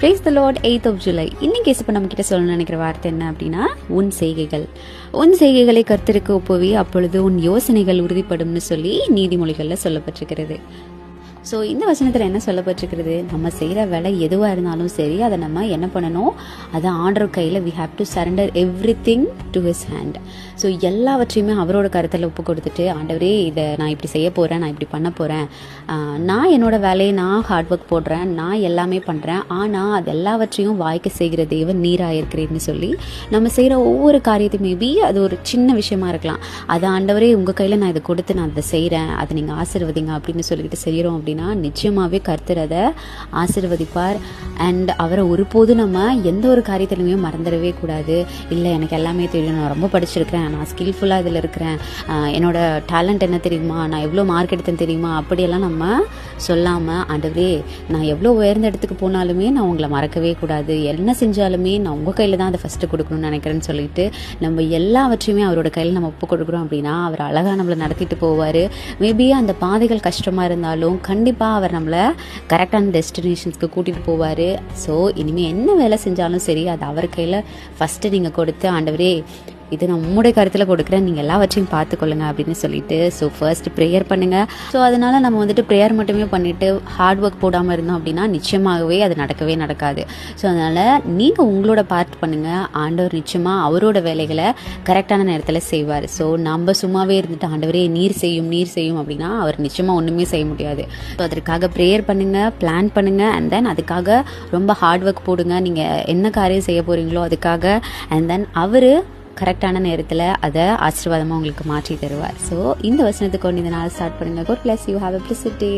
Praise the lord eighth of July இன்னைக்கு இப்போ நம்ம கிட்ட சொல்லணும்னு நினைக்கிற வார்த்தை என்ன அப்படின்னா உன் செய்கைகள். உன் செய்கைகளை கருத்திருக்க ஒப்புவி அப்பொழுது உன் யோசனைகள் உறுதிப்படும்னு சொல்லி நீதிமொழிகளில் சொல்லப்பட்டிருக்கிறது. ஸோ இந்த வசனத்தில் என்ன சொல்லப்பட்டிருக்கிறது? நம்ம செய்கிற வேலை எதுவாக இருந்தாலும் சரி அதை நம்ம என்ன பண்ணணும்? அதை ஆண்டர் கையில் we have to surrender everything to his hand so எல்லாவற்றையுமே அவரோட கருத்தில் ஒப்பு கொடுத்துட்டு ஆண்டவரே இதை நான் இப்படி செய்ய போகிறேன் நான் இப்படி பண்ண போகிறேன் நான் என்னோட வேலையை நான் ஹார்ட் ஒர்க் போடுறேன் நான் எல்லாமே பண்ணுறேன் ஆனால் அது எல்லாவற்றையும் வாய்க்க செய்கிற தேவன் நீராக இருக்கிறேன்னு சொல்லி நம்ம செய்கிற ஒவ்வொரு காரியத்தையும் மேபி அது ஒரு சின்ன விஷயமா இருக்கலாம். அது ஆண்டவரே உங்கள் கையில் நான் இதை கொடுத்து நான் அதை செய்கிறேன் அதை நீங்கள் ஆசிர்வதிங்க அப்படின்னு சொல்லிக்கிட்டு செய்கிறோம் அப்படின்னு நிச்சயமாகவே கர்த்தர் அதை அண்ட் அவரை ஒருபோது நம்ம எந்த ஒரு காரியத்திலுமே மறந்துடவே கூடாது. இல்லை எனக்கு எல்லாமே தெரியும். நான் ரொம்ப படிச்சிருக்கிறேன். நான் ஸ்கில்ஃபுல்லாக இதில் இருக்கிறேன். என்னோட டேலண்ட் என்ன தெரியுமா? நான் எவ்வளோ மார்க் எடுத்தேன் தெரியுமா? அப்படியெல்லாம் நம்ம சொல்லாமல் ஆண்டவரே நான் எவ்வளோ உயர்ந்த இடத்துக்கு போனாலுமே நான் உங்களை மறக்கவே கூடாது. என்ன செஞ்சாலுமே நான் உங்கள் கையில் தான் அதை ஃபஸ்ட்டு கொடுக்கணும்னு நினைக்கிறேன்னு சொல்லிட்டு நம்ம எல்லாவற்றையுமே அவரோட கையில் நம்ம ஒப்பு கொடுக்குறோம் அப்படின்னா அவர் அழகாக நம்மளை நடத்திட்டு போவார். மேபி அந்த பாதைகள் கஷ்டமாக இருந்தாலும் கண்டிப்பாக அவர் நம்மளை கரெக்டான டெஸ்டினேஷன்ஸ்க்கு கூட்டிகிட்டு போவார். ஸோ இனிமேல் என்ன வேலை செஞ்சாலும் சரி அது அவர் கையில் ஃபஸ்ட்டு நீங்கள் கொடுத்து ஆண்டவரே இது நம்முடைய கருத்தில் கொடுக்குறேன். நீங்கள் எல்லாவற்றையும் பார்த்துக்கொள்ளுங்க அப்படின்னு சொல்லிட்டு ஸோ ஃபர்ஸ்ட் ப்ரேயர் பண்ணுங்கள் ஸோ அதனால் நம்ம வந்துட்டு ப்ரேயர் மட்டுமே பண்ணிவிட்டு ஹார்ட் ஒர்க் போடாமல் இருந்தோம் அப்படின்னா நிச்சயமாகவே அது நடக்கவே நடக்காது. ஸோ அதனால் நீங்கள் உங்களோட பார்ட் பண்ணுங்கள் ஆண்டவர் நிச்சயமாக அவரோட வேலைகளை கரெக்டான நேரத்தில் செய்வார். ஸோ நம்ம சும்மாவே இருந்துட்டு ஆண்டவரே நீர் செய்யும் நீர் செய்யும் அப்படின்னா அவர் நிச்சயமாக ஒன்றுமே செய்ய முடியாது. ஸோ அதற்காக ப்ரேயர் பண்ணுங்கள் பிளான் பண்ணுங்கள் அண்ட் தென் அதுக்காக ரொம்ப ஹார்ட் ஒர்க் போடுங்க. நீங்கள் என்ன காரியம் செய்ய போகிறீங்களோ அதுக்காக அண்ட் தென் அவர் கரெக்டான நேரத்தில் அதை ஆசீர்வாதமாக உங்களுக்கு மாற்றி தருவார். ஸோ இந்த வசனத்தை கொண்டு இந்த நாள் ஸ்டார்ட் பண்ணுங்கள் God bless you have a bless day